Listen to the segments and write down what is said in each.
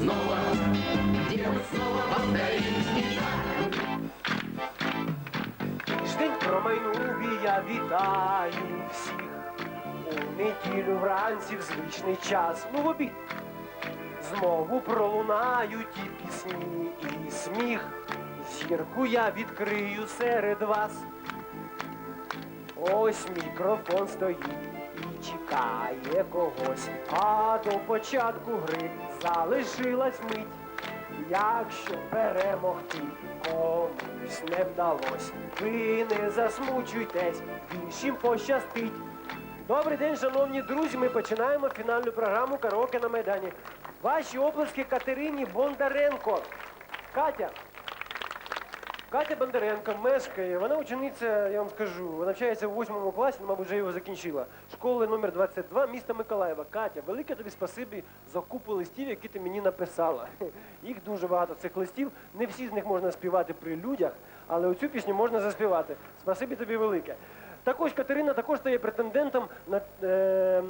снова, где мы снова повторим Тиждень промайнув і я вітаю всіх. У неділю вранці в звичний час, ну в обід. Знову пролунають і пісні, і сміх. Зірку я відкрию серед вас. Ось мікрофон стоїть чекає когось. А до початку гри залишилась мить. Якщо перемогти комусь не вдалось, ви не засмучуйтесь, іншим пощастить. Добрий день, шановні друзі. Ми починаємо фінальну програму Караоке на Майдані. Ваші оплески Катерині Бондаренко. Катя. Катя Бондаренко мешкає. Вона учениця, я вам скажу, навчається в 8 класі, мабуть, вже його закінчила. Школи номер 22 міста Миколаєва. Катя, велике тобі спасибі за купу листів, які ти мені написала. Їх дуже багато цих листів. Не всі з них можна співати при людях, але оцю пісню можна заспівати. Спасибі тобі велике. Також Катерина також стає претендентом на е,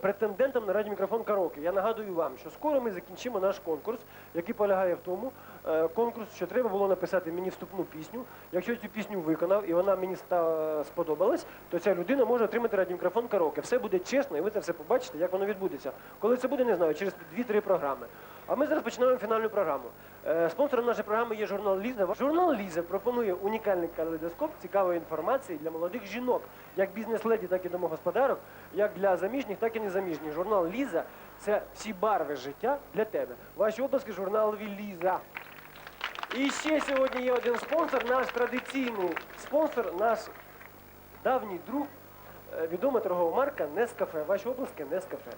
претендентом на радіомікрофон караоке. Я нагадую вам, що скоро ми закінчимо наш конкурс, який полягає в тому, е, конкурс, що треба було написати мені вступну пісню. Якщо я цю пісню виконав і вона мені сподобалась, то ця людина може отримати радіомікрофон караоке. Все буде чесно, і ви це все побачите, як воно відбудеться. Коли це буде, не знаю, через 2-3 програми. А ми зараз починаємо фінальну програму. Е, Спонсором нашої програми є журнал Ліза. Журнал Ліза пропонує унікальний калейдоскоп цікавої інформації для молодих жінок, як бізнес-леді, так і домогосподарок, як для заміжніх, так і незаміжніх. Журнал Ліза це всі барви життя для тебе. Ваші обласки журналові Ліза. І ще сьогодні є один спонсор, наш традиційний спонсор, наш давній друг, е, відома торгова марка Нескафе. Ваші обласки Нескафе.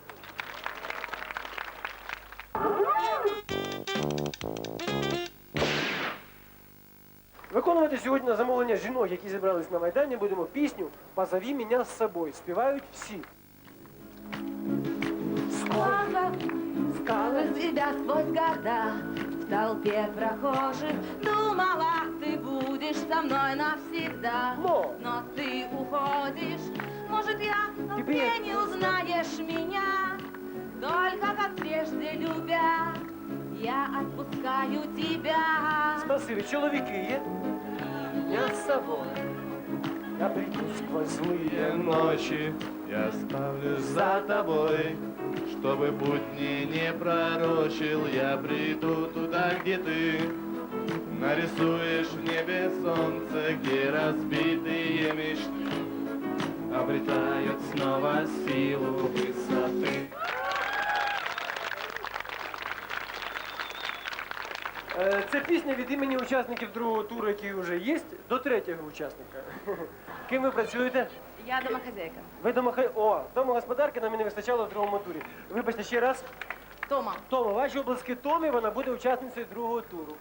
Виконувати сьогодні на замовлення жінок, які зібрались на Майдані, будемо пісню «Позови мене з собою». Співають всі. Сколько скалы тебя сквозь года В толпе прохожих Думала, ты будешь со мной навсегда Но. Но ты уходишь Может, я в Тебе толпе не узнаешь меня Только как прежде любя Я отпускаю тебя Спасибі. Чоловіки є? Я з собою. Я прийду сквозь злые ночи я ставлю за тобой, чтобы будни не пророчил, я приду туда, где ты нарисуешь в небе солнце, где разбитые мечты обретают снова силу высоты. Це пісня від імені учасників другого туру, який вже є, до третього учасника. Ким ви працюєте? Я домохозяйка Ви домохай... О, домогосподарки нам і не вистачало в другому турі. Вибачте ще раз. Тома Тома, ваші обласки Томі, вона буде учасницею другого туру.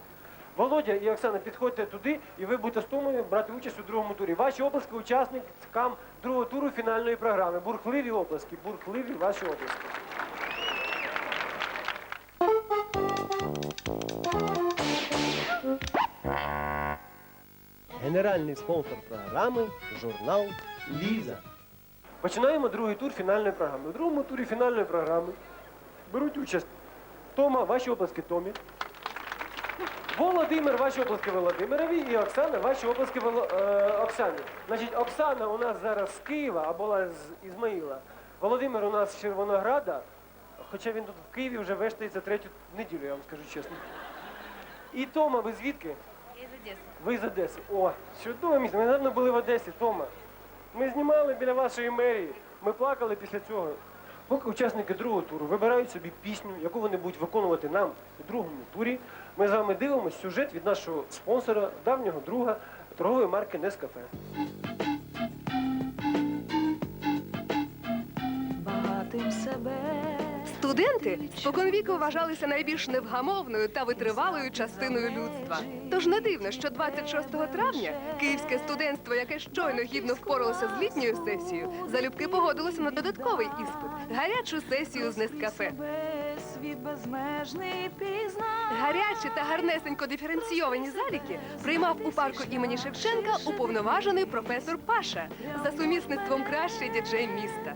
Володя і Оксана, підходьте туди, і ви будете з Томою брати участь у другому турі. Ваші обласки учасникам другого туру фінальної програми. Бурхливі обласки, бурхливі ваші обласки. Генеральний спонсор програми журнал Ліза. Починаємо другий тур фінальної програми. У другому турі фінальної програми беруть участь Тома, ваші обласки Томі. Володимир, ваші обласки Володимирові і Оксана, ваші обласки Воло... е, Оксані. Значить, Оксана у нас зараз з Києва, а була з Ізмаїла. Володимир у нас з Червонограда, хоча він тут в Києві вже вештається третю неділю, я вам скажу чесно. І Тома, ви звідки? Ви з Одеси. О, чудове місце. Ми недавно були в Одесі, Тома. Ми знімали біля вашої мерії. Ми плакали після цього. Поки учасники другого туру вибирають собі пісню, яку вони будуть виконувати нам у другому турі, ми з вами дивимося сюжет від нашого спонсора, давнього друга торгової марки Нескафе. Багатим себе Студенти споконвіку вважалися найбільш невгамовною та витривалою частиною людства. Тож не дивно, що 26 травня київське студентство, яке щойно гідно впоралося з літньою сесією, залюбки погодилося на додатковий іспит гарячу сесію з Нескафе. світ безмежний пізна. Гарячі та гарнесенько диференційовані заліки приймав у парку імені Шевченка уповноважений професор Паша за сумісництвом кращий діджей міста.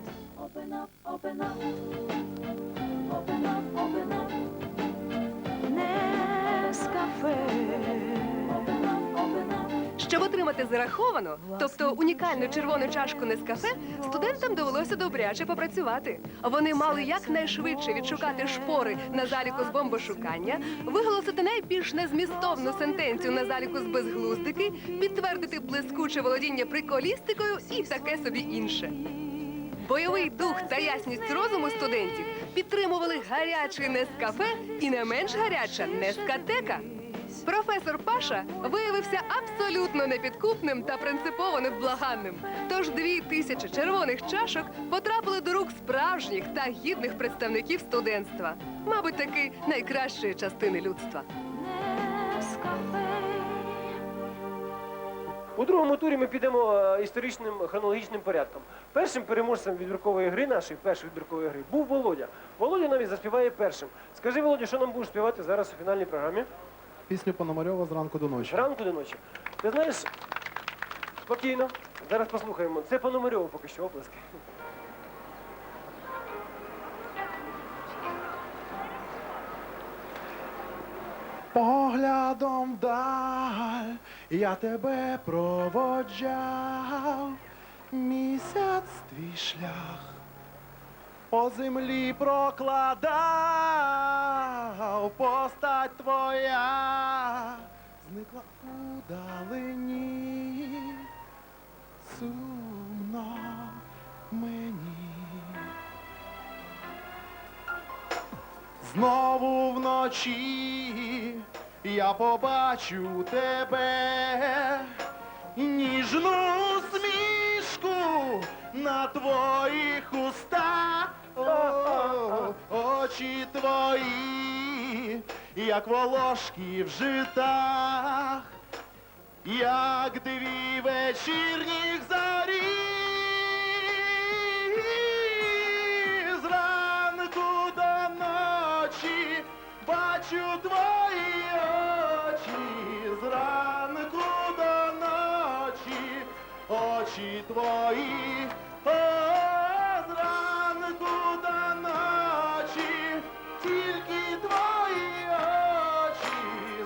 Щоб отримати зараховану, тобто унікальну червону чашку Нескафе, студентам довелося добряче попрацювати. Вони мали якнайшвидше відшукати шпори на заліку з бомбошукання, виголосити найбільш незмістовну сентенцію на заліку з безглуздики, підтвердити блискуче володіння приколістикою і таке собі інше. Бойовий дух та ясність розуму студентів підтримували гарячий Нескафе і не менш гаряча Нескатека. Професор Паша виявився абсолютно непідкупним та принципово невблаганним. Тож дві тисячі червоних чашок потрапили до рук справжніх та гідних представників студентства. Мабуть, таки найкращої частини людства. У другому турі ми підемо е, історичним хронологічним порядком. Першим переможцем відбіркової гри нашої першої відбіркової гри був Володя. Володя навіть заспіває першим. Скажи, Володя, що нам будеш співати зараз у фінальній програмі? Пісню Пономарьова зранку до ночі. Зранку до ночі. Ти знаєш, спокійно, зараз послухаємо. Це Пономарьова поки що оплески. Поглядом вдаль я тебе проводжав, місяць твій шлях по землі прокладав, постать твоя зникла у далині, сумно мені. Знову вночі я побачу тебе, ніжну смішку на твоїх устах, очі твої, як волошки в житах, як дві вечірніх зорі. Бачу твої очі, зранку до ночі, очі твої, о, зранку до ночі, тільки твої очі,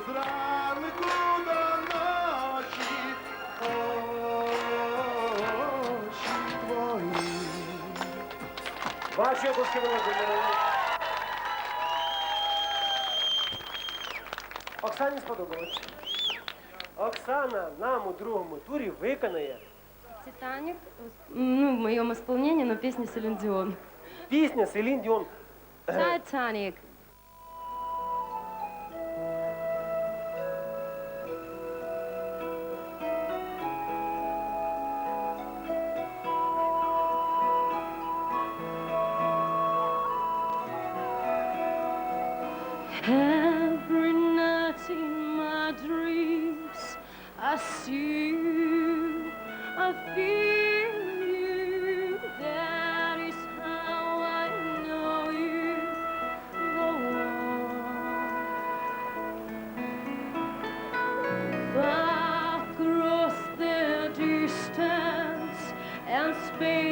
зранку до ночі, очі твої. Ваші оплески, Оксані сподобалось. Оксана нам у другому турі виконає Титаник, ну, в моем исполнении, но песня Селин Дион. пісня Селін Діон. Титаник.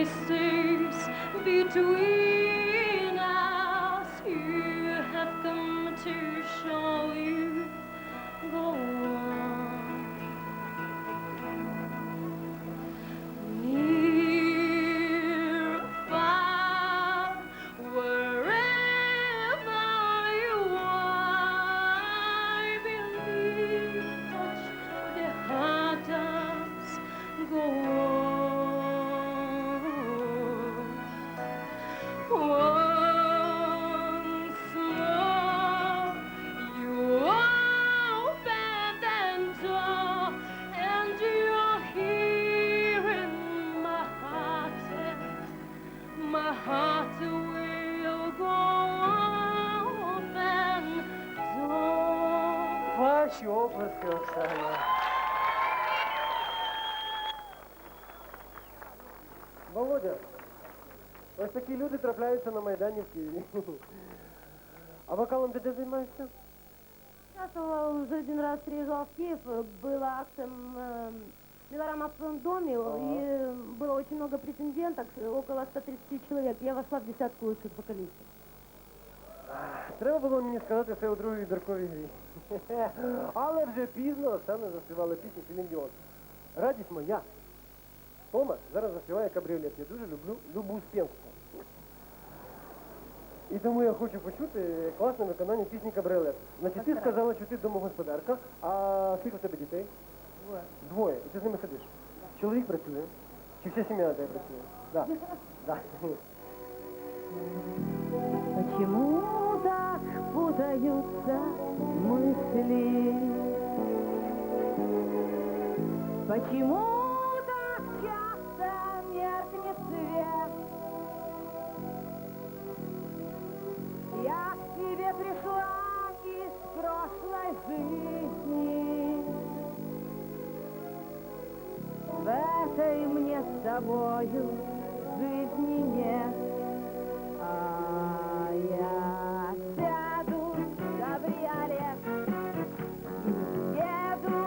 Spaces between. такі люди трапляються на Майдані в Києві. А вокалом ти де займаєшся? Участвовал уже один раз приезжал в Киев, э, была акция э, «Мелорама в своем доме», и было очень много претенденток, э, около 130 человек. Я вошла в десятку лучших вокалистов. Треба було мені сказати це у другій відбірковій грі. Але вже пізно Оксана заспівала пісню Селін Діон. радість моя. Тома зараз заспіває кабріолет. Я дуже люблю любу співку. І тому я хочу почути класне виконання пісні кабріолет. Значить, ти сказала, що ти домогосподарка, а скільки в тебе дітей? Двоє. Двоє. І ти з ними сидиш? Чоловік працює? Чи вся сім'я на тебе працює? Да. Да. Почему так путаются мысли? Почему этой мне с тобою жизни нет. А я сяду в кабриолет и еду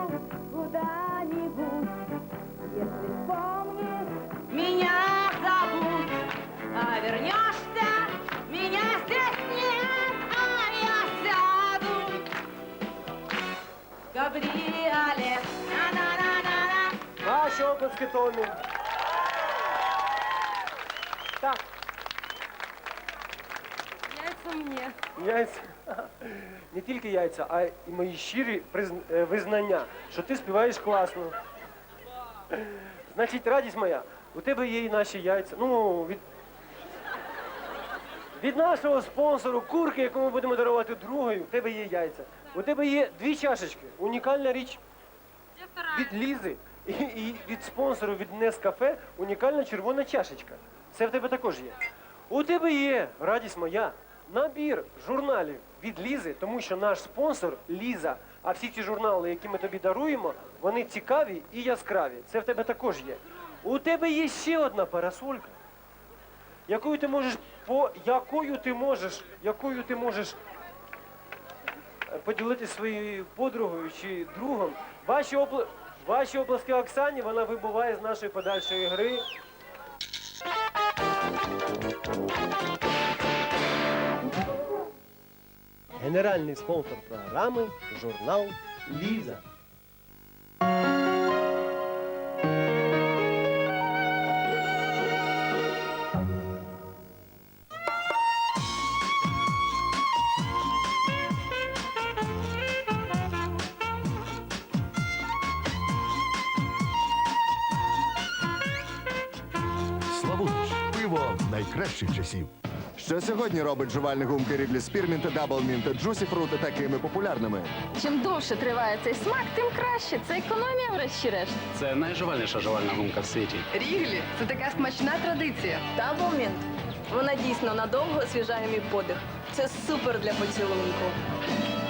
куда-нибудь, если вспомнишь, Меня зовут, а вернешься, меня здесь нет, а я сяду. в. Оплески Томі. Так, Яйца мне. яйця. Не тільки яйця, а й мої щирі призн- е, визнання, що ти співаєш класно. Значить, радість моя, у тебе є і наші яйця. Ну, від, від нашого спонсору курки, яку ми будемо дарувати другою, у тебе є яйця. У тебе є дві чашечки. Унікальна річ від Лізи і, і від спонсору від Нескафе унікальна червона чашечка. Це в тебе також є. У тебе є, радість моя, набір журналів від Лізи, тому що наш спонсор Ліза. А всі ці журнали, які ми тобі даруємо, вони цікаві і яскраві. Це в тебе також є. У тебе є ще одна парасолька, якою ти можеш по якою ти можеш, якою ти можеш е, поділитися своєю подругою чи другом. Ваші, опл... Ваші оплески Оксані, вона вибуває з нашої подальшої гри. Генеральний спонсор програми журнал Ліза. Пиво найкращих часів. Що сьогодні робить жувальні гумки Рідлі Спірмінт, Даблмінт та Джусі Фрут такими популярними? Чим довше триває цей смак, тим краще. Це економія, врешті-решт. Це найжувальніша жувальна гумка в світі. Ріглі це така смачна традиція. Даблмінт. Вона дійсно надовго освіжає мій подих. Це супер для поцілунку.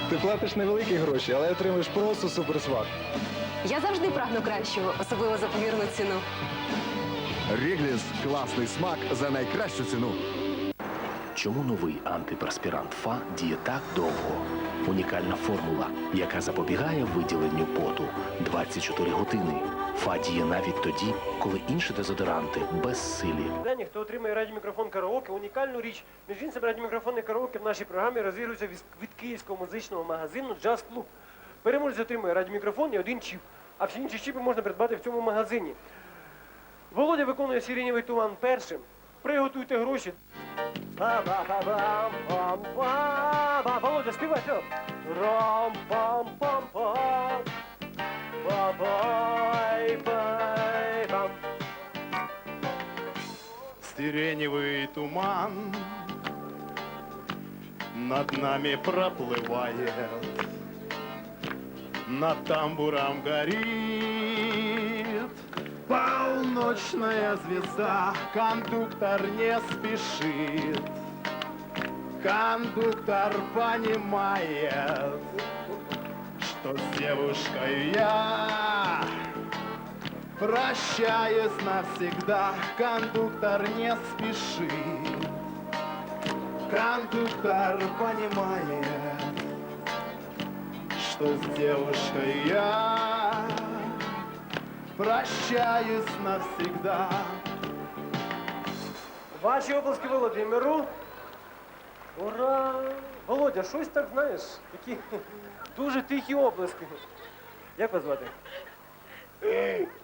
Ти платиш невеликі гроші, але отримуєш просто суперсмак. Я завжди прагну кращого, особливо за помірну ціну. Рігліс класний смак за найкращу ціну. Чому новий антиперспірант ФА діє так довго? Унікальна формула, яка запобігає виділенню поту 24 години. ФА діє навіть тоді, коли інші дезодоранти безсилі. Дані, хто отримає радіомікрофон караоке, унікальну річ. Між іншим, радіомікрофони караоке в нашій програмі розігруються від київського музичного магазину Джаз Клуб. Переможець отримує радіомікрофон і один чіп. А всі інші чіпи можна придбати в цьому магазині. Володя виконує сиренєвий туман першим. Приготуйте гроші. Ба-ба-ба-бам-бам-ба. Володя, співай, все. Рам-пам-пам-пам. Ба-бай-бай-бам. Сиреневый туман над нами проплывает, над тамбуром горит полночная звезда. Кондуктор не спешит, кондуктор понимает, что с девушкой я Прощаюсь навсегда, кондуктор не спешит. Кондуктор понимает, что с девушкой я прощаюсь навсегда. Ваші оплески Володимиру. Ура! Володя, щось так знаєш, такі дуже тихі оплески. Як вас звати?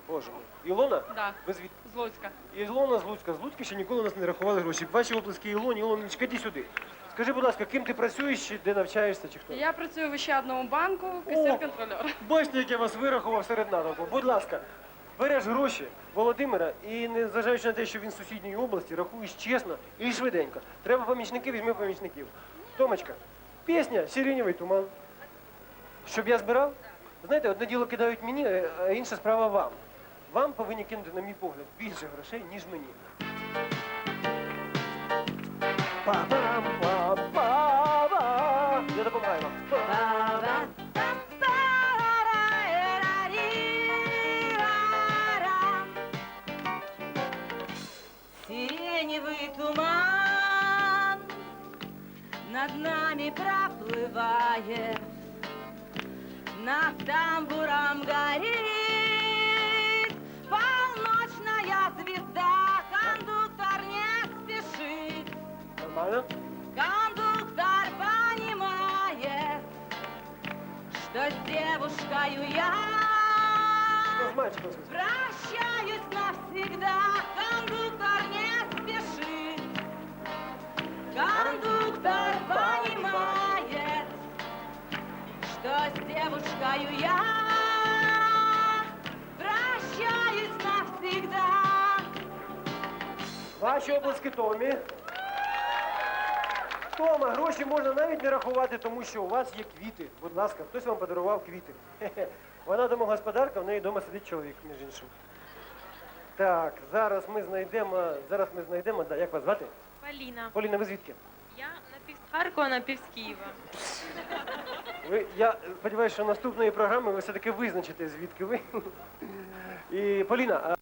Боже мій. Ілона? Да, Ви звідки? з Луцька. Ілона з Луцька. З Луцька ще ніколи нас не рахували гроші. Ваші оплески Ілоні. Ілонечка, іди сюди. Скажи, будь ласка, ким ти працюєш, чи де навчаєшся, чи хто? Я працюю в Ощадному банку, касир-контролер. Бачите, як я вас вирахував серед натовпу. Будь ласка, береш гроші Володимира і, не зважаючи на те, що він з сусідньої області, рахуєш чесно і швиденько. Треба помічників, візьми помічників. Томочка, пісня Сиренєвий туман. Щоб я збирав? Знаєте, одне діло кидають мені, е, а інша справа вам. Вам повинні кинути, на мій погляд, більше грошей, ніж мені. Па-пам-па-па. Нами проплывает, над тамбуром горит полночная звезда. Кондуктор не спешит, Нормально? кондуктор понимает, что с девушкою я мальчиком? Прощаюсь навсегда, кондуктор не спешит. Кондуктор понимает, что с девушкою я прощаюсь навсегда. Ваші обласки Томі. Тома, гроші можна навіть не рахувати, тому що у вас є квіти. Будь ласка, хтось вам подарував квіти. Хе-хе. Вона домогосподарка, в неї вдома сидить чоловік, між іншим. Так, зараз ми знайдемо, зараз ми знайдемо, да, як вас звати? Поліна. Поліна, ви звідки? Харкова, з Києва. Ви, я сподіваюся, що наступної програми ви все-таки визначите, звідки ви. І Поліна,